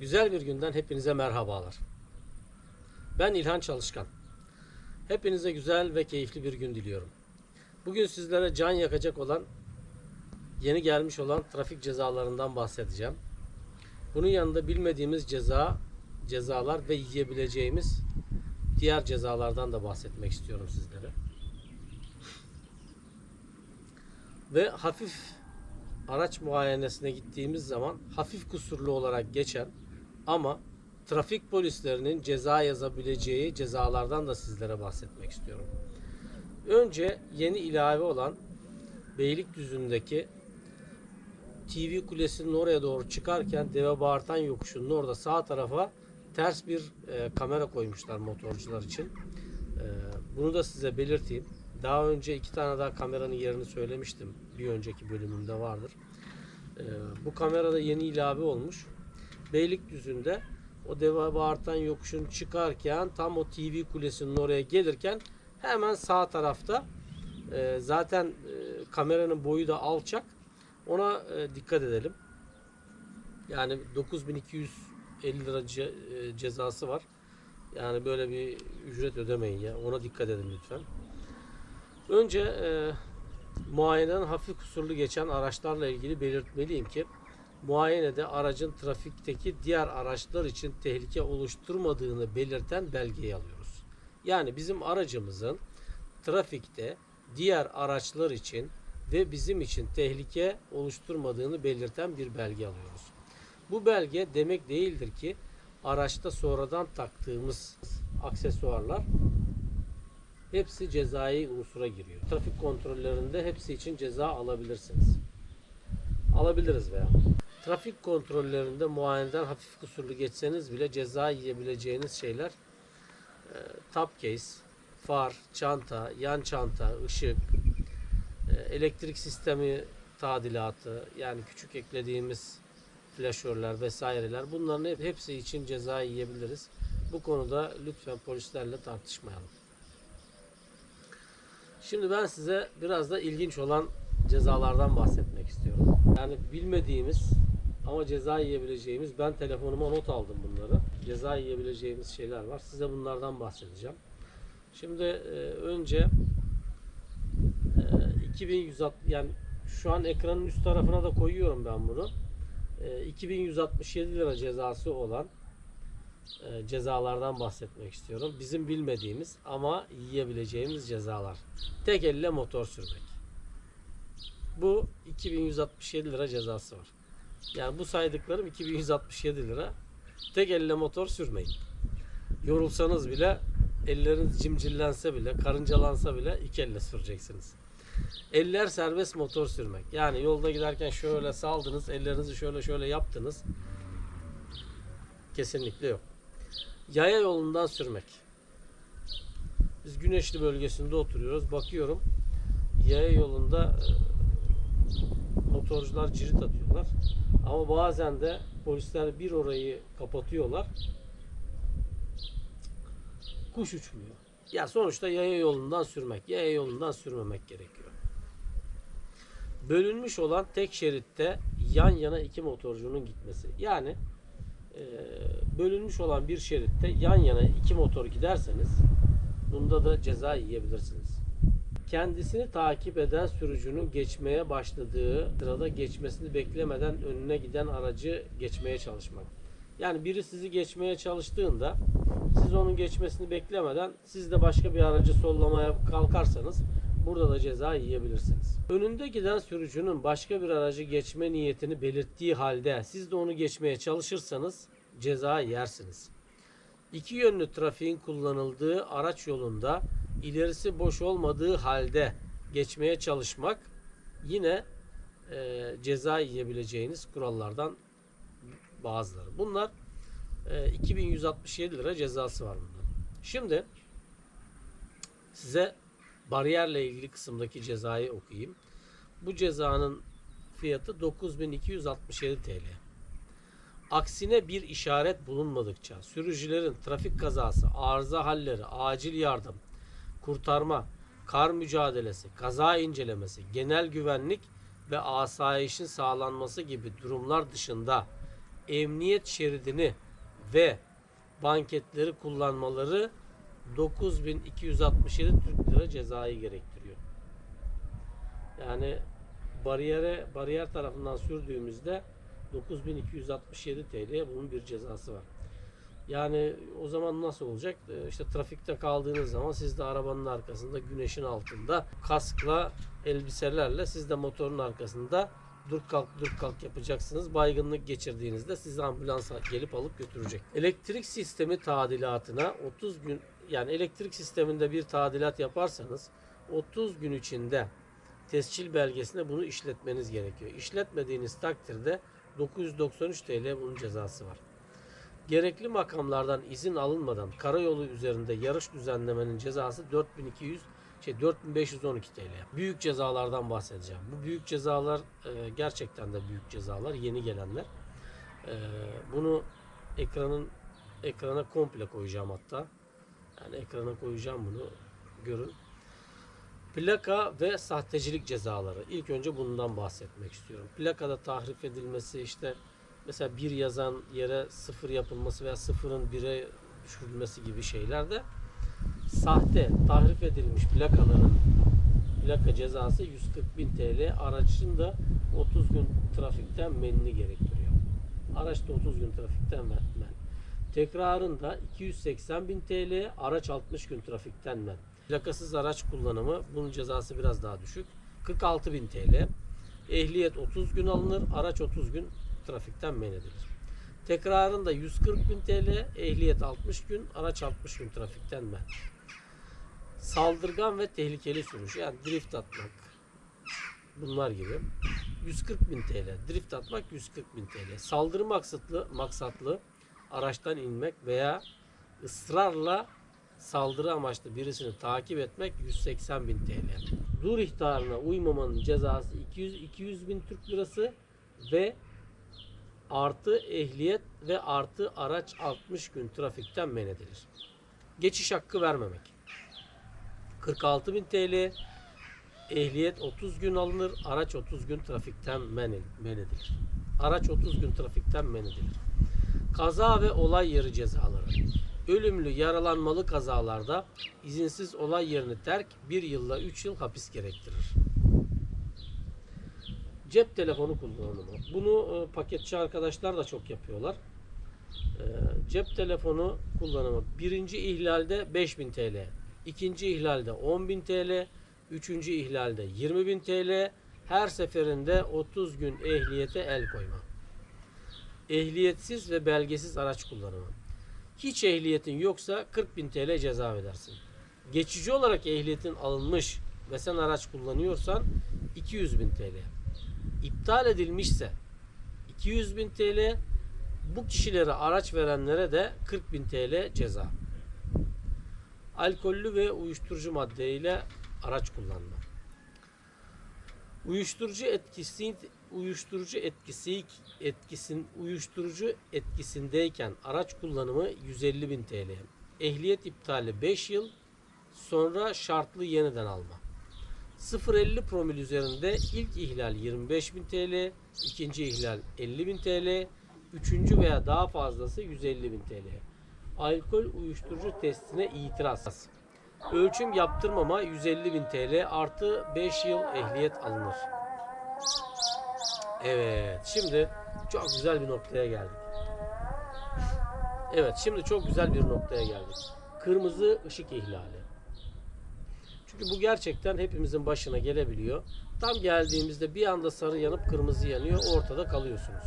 Güzel bir günden hepinize merhabalar. Ben İlhan Çalışkan. Hepinize güzel ve keyifli bir gün diliyorum. Bugün sizlere can yakacak olan, yeni gelmiş olan trafik cezalarından bahsedeceğim. Bunun yanında bilmediğimiz ceza, cezalar ve yiyebileceğimiz diğer cezalardan da bahsetmek istiyorum sizlere. Ve hafif araç muayenesine gittiğimiz zaman hafif kusurlu olarak geçen ama trafik polislerinin ceza yazabileceği cezalardan da sizlere bahsetmek istiyorum. Önce yeni ilave olan Beylikdüzü'ndeki TV kulesinin oraya doğru çıkarken Deve Bağırtan yokuşunun orada sağ tarafa ters bir e, kamera koymuşlar motorcular için. E, bunu da size belirteyim. Daha önce iki tane daha kameranın yerini söylemiştim. Bir önceki bölümümde vardır. E, bu kamerada yeni ilave olmuş. Beylikdüzü'nde o Deve Bağırtan yokuşun çıkarken tam o TV kulesinin oraya gelirken hemen sağ tarafta e, zaten e, kameranın boyu da alçak. Ona e, dikkat edelim. Yani 9250 lira ce- e, cezası var. Yani böyle bir ücret ödemeyin ya. Ona dikkat edin lütfen. Önce e, muayeneden hafif kusurlu geçen araçlarla ilgili belirtmeliyim ki muayenede aracın trafikteki diğer araçlar için tehlike oluşturmadığını belirten belgeyi alıyoruz. Yani bizim aracımızın trafikte diğer araçlar için ve bizim için tehlike oluşturmadığını belirten bir belge alıyoruz. Bu belge demek değildir ki araçta sonradan taktığımız aksesuarlar hepsi cezai unsura giriyor. Trafik kontrollerinde hepsi için ceza alabilirsiniz. Alabiliriz veya. Trafik kontrollerinde muayeneden hafif kusurlu geçseniz bile ceza yiyebileceğiniz şeyler e, top case, far, çanta, yan çanta, ışık, e, elektrik sistemi tadilatı yani küçük eklediğimiz flaşörler vesaireler bunların hep- hepsi için ceza yiyebiliriz. Bu konuda lütfen polislerle tartışmayalım. Şimdi ben size biraz da ilginç olan cezalardan bahsetmek istiyorum. Yani bilmediğimiz ama ceza yiyebileceğimiz ben telefonuma not aldım bunları. Ceza yiyebileceğimiz şeyler var. Size bunlardan bahsedeceğim. Şimdi e, önce e, 2160 yani şu an ekranın üst tarafına da koyuyorum ben bunu. E, 2167 lira cezası olan e, cezalardan bahsetmek istiyorum. Bizim bilmediğimiz ama yiyebileceğimiz cezalar. Tek elle motor sürmek. Bu 2167 lira cezası var. Yani bu saydıklarım 2167 lira. Tek elle motor sürmeyin. Yorulsanız bile elleriniz cimcillense bile, karıncalansa bile iki elle süreceksiniz. Eller serbest motor sürmek. Yani yolda giderken şöyle saldınız, ellerinizi şöyle şöyle yaptınız. Kesinlikle yok. Yaya yolundan sürmek. Biz Güneşli bölgesinde oturuyoruz. Bakıyorum yaya yolunda e, motorcular cirit atıyorlar. Ama bazen de polisler bir orayı kapatıyorlar. Kuş uçmuyor. Ya sonuçta yaya yolundan sürmek, yaya yolundan sürmemek gerekiyor. Bölünmüş olan tek şeritte yan yana iki motorcunun gitmesi. Yani e, bölünmüş olan bir şeritte yan yana iki motor giderseniz bunda da ceza yiyebilirsiniz. Kendisini takip eden sürücünün geçmeye başladığı sırada geçmesini beklemeden önüne giden aracı geçmeye çalışmak. Yani biri sizi geçmeye çalıştığında siz onun geçmesini beklemeden siz de başka bir aracı sollamaya kalkarsanız burada da ceza yiyebilirsiniz. Önünde giden sürücünün başka bir aracı geçme niyetini belirttiği halde siz de onu geçmeye çalışırsanız ceza yersiniz. İki yönlü trafiğin kullanıldığı araç yolunda ilerisi boş olmadığı halde geçmeye çalışmak yine e, ceza yiyebileceğiniz kurallardan bazıları. Bunlar e, 2167 lira cezası var bunda. Şimdi size bariyerle ilgili kısımdaki cezayı okuyayım. Bu cezanın fiyatı 9267 TL. Aksine bir işaret bulunmadıkça sürücülerin trafik kazası, arıza halleri, acil yardım, kurtarma, kar mücadelesi, kaza incelemesi, genel güvenlik ve asayişin sağlanması gibi durumlar dışında emniyet şeridini ve banketleri kullanmaları 9267 Türk Lira cezayı gerektiriyor. Yani bariyere bariyer tarafından sürdüğümüzde 9267 TL bunun bir cezası var. Yani o zaman nasıl olacak? Ee, İşte trafikte kaldığınız zaman siz de arabanın arkasında güneşin altında kaskla elbiselerle siz de motorun arkasında dur kalk dur kalk yapacaksınız. Baygınlık geçirdiğinizde sizi ambulansa gelip alıp götürecek. Elektrik sistemi tadilatına 30 gün yani elektrik sisteminde bir tadilat yaparsanız 30 gün içinde tescil belgesinde bunu işletmeniz gerekiyor. İşletmediğiniz takdirde 993 TL bunun cezası var. Gerekli makamlardan izin alınmadan karayolu üzerinde yarış düzenlemenin cezası 4200 şey 4512 TL. Büyük cezalardan bahsedeceğim. Bu büyük cezalar e, gerçekten de büyük cezalar yeni gelenler. E, bunu ekranın ekrana komple koyacağım hatta. Yani ekrana koyacağım bunu. Görün. Plaka ve sahtecilik cezaları. İlk önce bundan bahsetmek istiyorum. Plakada tahrif edilmesi işte mesela bir yazan yere sıfır yapılması veya sıfırın bire düşürülmesi gibi şeylerde sahte tahrif edilmiş plakaların plaka cezası 140 bin TL aracın da 30 gün trafikten menni gerektiriyor. Araç da 30 gün trafikten men. Tekrarında 280 bin TL araç 60 gün trafikten men. Plakasız araç kullanımı bunun cezası biraz daha düşük. 46 bin TL. Ehliyet 30 gün alınır, araç 30 gün trafikten men edilir. Tekrarında 140 bin TL, ehliyet 60 gün, araç 60 gün trafikten men. Saldırgan ve tehlikeli sürüş yani drift atmak bunlar gibi 140 bin TL. Drift atmak 140 bin TL. Saldırı maksatlı, maksatlı araçtan inmek veya ısrarla saldırı amaçlı birisini takip etmek 180 bin TL. Dur ihtarına uymamanın cezası 200, 200 bin Türk lirası ve artı ehliyet ve artı araç 60 gün trafikten men edilir. Geçiş hakkı vermemek. 46 bin TL ehliyet 30 gün alınır, araç 30 gün trafikten men edilir. Araç 30 gün trafikten men edilir. Kaza ve olay yeri cezaları. Ölümlü, yaralanmalı kazalarda izinsiz olay yerini terk 1 yılla 3 yıl hapis gerektirir. Cep telefonu kullanımı. Bunu e, paketçi arkadaşlar da çok yapıyorlar. E, cep telefonu kullanımı. Birinci ihlalde 5000 TL. ikinci ihlalde 10.000 TL. Üçüncü ihlalde 20.000 TL. Her seferinde 30 gün ehliyete el koyma. Ehliyetsiz ve belgesiz araç kullanımı. Hiç ehliyetin yoksa 40.000 TL ceza ödersin. Geçici olarak ehliyetin alınmış ve sen araç kullanıyorsan 200.000 TL. İptal edilmişse 200.000 TL, bu kişilere araç verenlere de 40.000 TL ceza. Alkollü ve uyuşturucu maddeyle araç kullanma. Uyuşturucu etkisi uyuşturucu etkisi etkisin uyuşturucu etkisindeyken araç kullanımı 150 bin TL. Ehliyet iptali 5 yıl sonra şartlı yeniden alma. 0.50 promil üzerinde ilk ihlal 25 bin TL, ikinci ihlal 50 bin TL, üçüncü veya daha fazlası 150 bin TL. Alkol uyuşturucu testine itiraz. Ölçüm yaptırmama 150 bin TL artı 5 yıl ehliyet alınır. Evet şimdi çok güzel bir noktaya geldik. Evet şimdi çok güzel bir noktaya geldik. Kırmızı ışık ihlali. Çünkü bu gerçekten hepimizin başına gelebiliyor. Tam geldiğimizde bir anda sarı yanıp kırmızı yanıyor ortada kalıyorsunuz.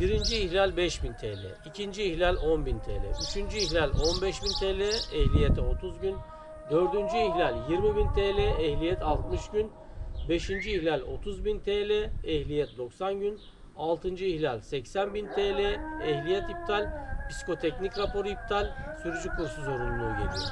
Birinci ihlal 5000 TL, ikinci ihlal 10.000 TL, üçüncü ihlal 15.000 TL, ehliyete 30 gün, dördüncü ihlal 20.000 TL, ehliyet 60 gün, beşinci ihlal 30.000 TL, ehliyet 90 gün, altıncı ihlal 80.000 TL, ehliyet iptal, psikoteknik raporu iptal, sürücü kursu zorunluluğu geliyor.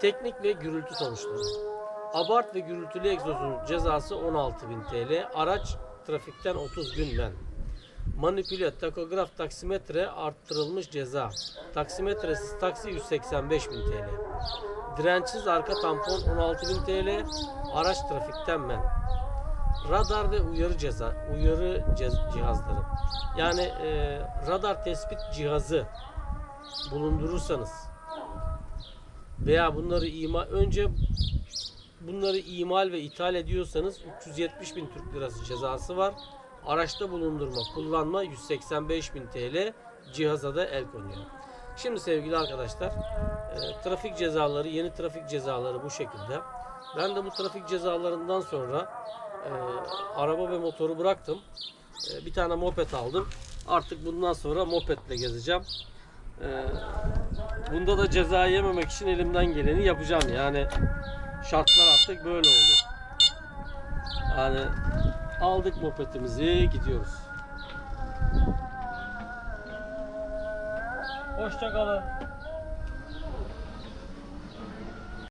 Teknik ve gürültü sonuçları. Abart ve gürültülü egzozun cezası 16.000 TL. Araç trafikten 30 gün men. Manipüle, takograf, taksimetre arttırılmış ceza. Taksimetresiz taksi 185.000 TL. Dirençsiz arka tampon 16.000 TL. Araç trafikten men. radar ve uyarı ceza uyarı cihazları. Yani e, radar tespit cihazı bulundurursanız veya bunları ima önce bunları imal ve ithal ediyorsanız 370 bin Türk lirası cezası var. Araçta bulundurma, kullanma 185 bin TL cihaza da el konuyor. Şimdi sevgili arkadaşlar e, trafik cezaları, yeni trafik cezaları bu şekilde. Ben de bu trafik cezalarından sonra e, araba ve motoru bıraktım. E, bir tane moped aldım. Artık bundan sonra mopedle gezeceğim. E, bunda da ceza yememek için elimden geleni yapacağım. Yani şartlar artık böyle oldu. Yani aldık mopedimizi gidiyoruz. Hoşça kalın.